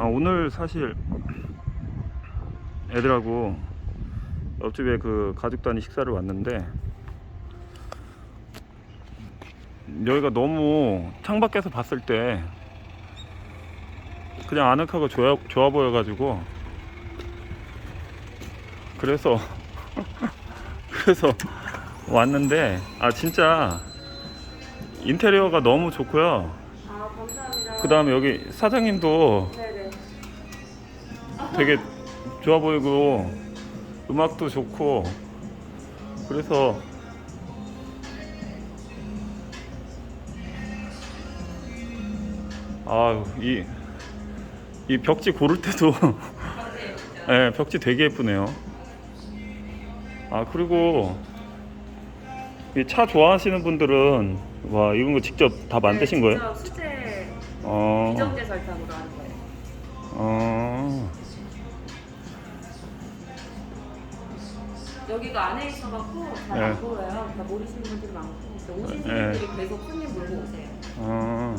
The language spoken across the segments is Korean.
아, 오늘 사실 애들하고 옆집에 그 가족 단위 식사를 왔는데 여기가 너무 창밖에서 봤을 때 그냥 아늑하고 좋아, 좋아 보여가지고 그래서 그래서 왔는데 아 진짜 인테리어가 너무 좋고요. 아. 그 다음에 여기 사장님도. 되게 좋아 보이고 음악도 좋고 그래서 아이 이 벽지 고를 때도 예 벽지 되게 예쁘네요 아 그리고 이 차 좋아하시는 분들은 와 이런 거 직접 다 만드신 네, 거예요? 수제 어, 이정제 설탕으로 하는 거예요. 어. 여기가 안에 있어갖고 잘 네. 안 보여요. 그러니까 모르시는 분들이 많고 그래서 오신 네. 분들이 계속 손님 몰고 오세요. 어.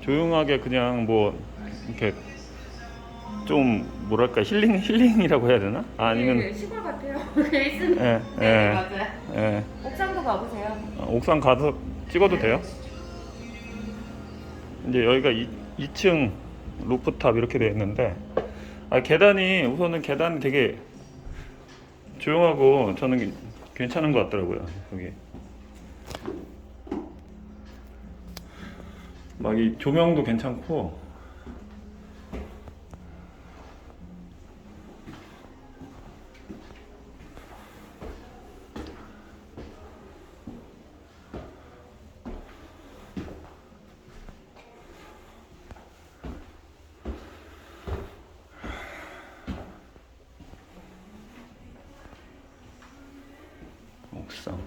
조용하게 그냥 뭐 이렇게 좀 뭐랄까 힐링 힐링이라고 해야 되나? 아, 아니면 네, 시골 같아요. 있으면. 예, 네 예, 맞아요. 예. 옥상도 가보세요. 어, 옥상 가서 찍어도 돼요? 이제 여기가 2, 2층 루프탑 이렇게 되어 있는데 아, 계단이 우선은 계단이 되게 조용하고 저는 괜찮은 것 같더라고요 여기. 막 이 조명도 괜찮고 옥상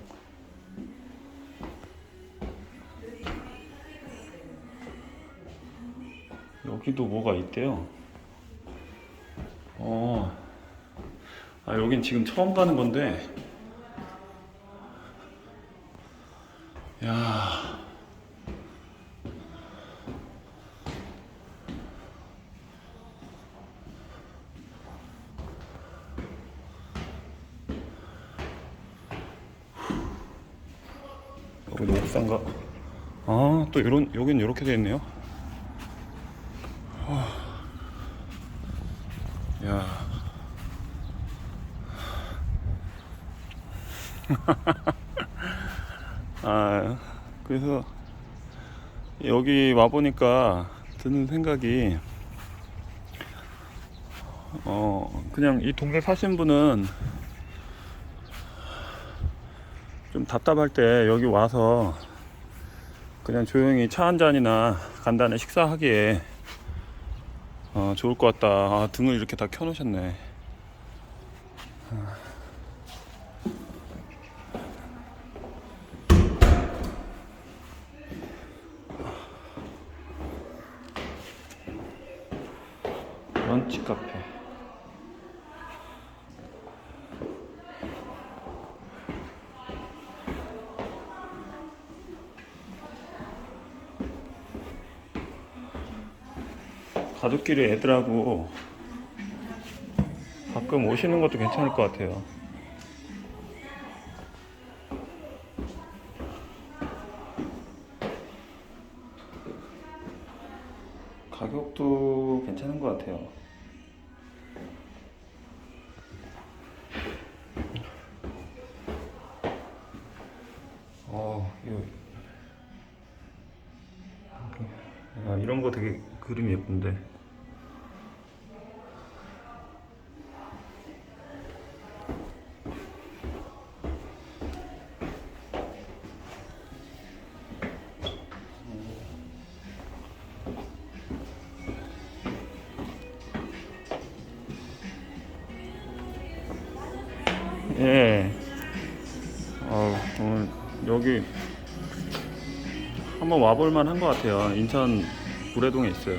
여기도 뭐가 있대요? 어, 아 여긴 지금 처음 가는 건데. 야. 여기도 옥상가. 아 또 이런 여긴 이렇게 돼 있네요 아 그래서 여기 와 보니까 드는 생각이 어 그냥 이 동네 사신 분은 좀 답답할 때 여기 와서 그냥 조용히 차 한 잔이나 간단히 식사하기에 어, 좋을 것 같다. 아, 등을 이렇게 다 켜놓으셨네. 런치 카페. 가족끼리 애들하고 가끔 오시는 것도 괜찮을 것 같아요. 가격도 괜찮은 것 같아요. 어, 이거. 야, 이런 거 되게 그림 예쁜데. 예. 어, 오늘 여기 한번 와볼 만한 것 같아요. 인천 구례동에 있어요.